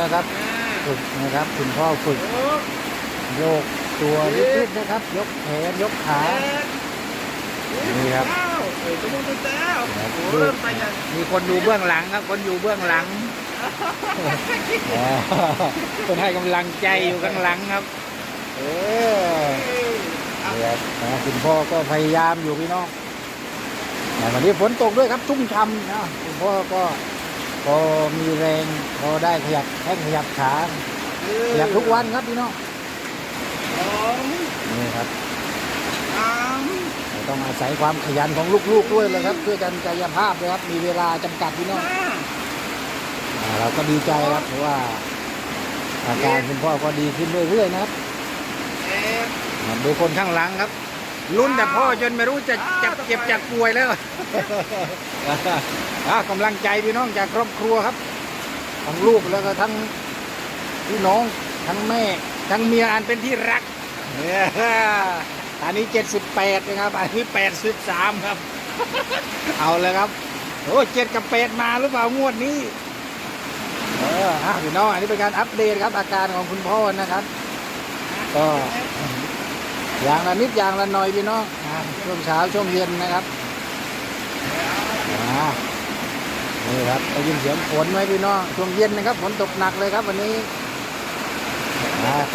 นะครับฝึกนะครับคุณพ่อฝึกโยกตัวนิดๆนะครับ ยกแขนยกขานี่ครับเออตัวมึงตัวแล้วครับโอ้เริ่มไปยังมีคนดูเบื้องหลังครับ คนอยู่เบื้องหลังอ๋อคนให้กำลังใจอยู่ข้างหลังครับ เออนี่ครับอ่าคุณพ่อก็พยายามอยู่พี่น้องแต่วันนี้ฝนตกด้วยครับชุ่มช่ำนะคุณพ่อก็ พอมีแรงพอได้ขยับแข้งขยับขาขยับทุกวันครับพี่น้องสองนี่ครับสามต้องอาศัยความขยันของลูกๆด้วยเลยครับเพื่อการกายภาพเลยครับ มีเวลาจำกัดพี่น้องห้าอ่าเราก็ดีใจครับเพราะว่าอาการคุณพ่อก็ดีขึ้นเรื่อยๆนะครับเอ็ดมาดูคนข้างหลังครับลุ้นแต่พ่อจนไม่รู้จะจะเจ็บจากป่วยแล้วอ่า กำลังใจพี่น้องจากครอบครัวครับทั้งลูกแล้วก็ทั้งพี่น้องทั้งแม่ ทั้งเมียอันเป็นที่รักเนี่ยอันนี้เจ็ดสิบแปดนะครับ อันนี้แปดสิบสามครับ เอาเลยครับโอ้เจ็ดกับแปดมาหรือเปล่างวดนี้เออพี่น้องอันนี้เป็นการอัปเดตครับ อาการของคุณพ่อนะครับก็อย่างละนิดอย่างละหน่อยพี่น้องช่วงเช้าช่วงเย็นนะครับอ่า นี่ครับได้ยินเสียงฝนไหมพี่น้องช่วงเย็นนะครับฝนตกหนักเลยครับวันนี้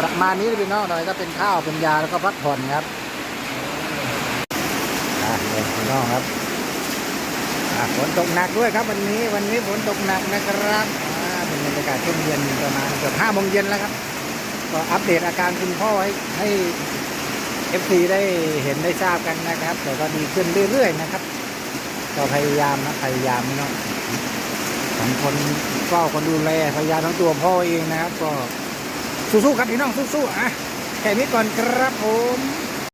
ประมาณนี้พี่น้องหน่อยก็เป็นข้าวเป็นยาแล้วก็พักผ่อนครับพี่น้องครับฝนตกหนักด้วยครับ วันนี้วันนี้ฝนตกหนักนะครับเป็นบรรยากาศช่วงเย็นประมาณเกือบห้าโมงเย็นแล้วครับ ก็อัปเดตอาการคุณพ่อให้ให้เอฟซีได้เห็นได้ทราบกันนะครับ แต่ก็ดีขึ้นเรื่อยๆนะครับ ก็พยายามนะพยายามเนาะ ทั้งคนเฝ้าคนดูแลพยายาทั้งตัวพ่อเองนะครับ ก็สู้ๆครับพี่น้องสู้ๆอะแค่นี้ก่อนครับผม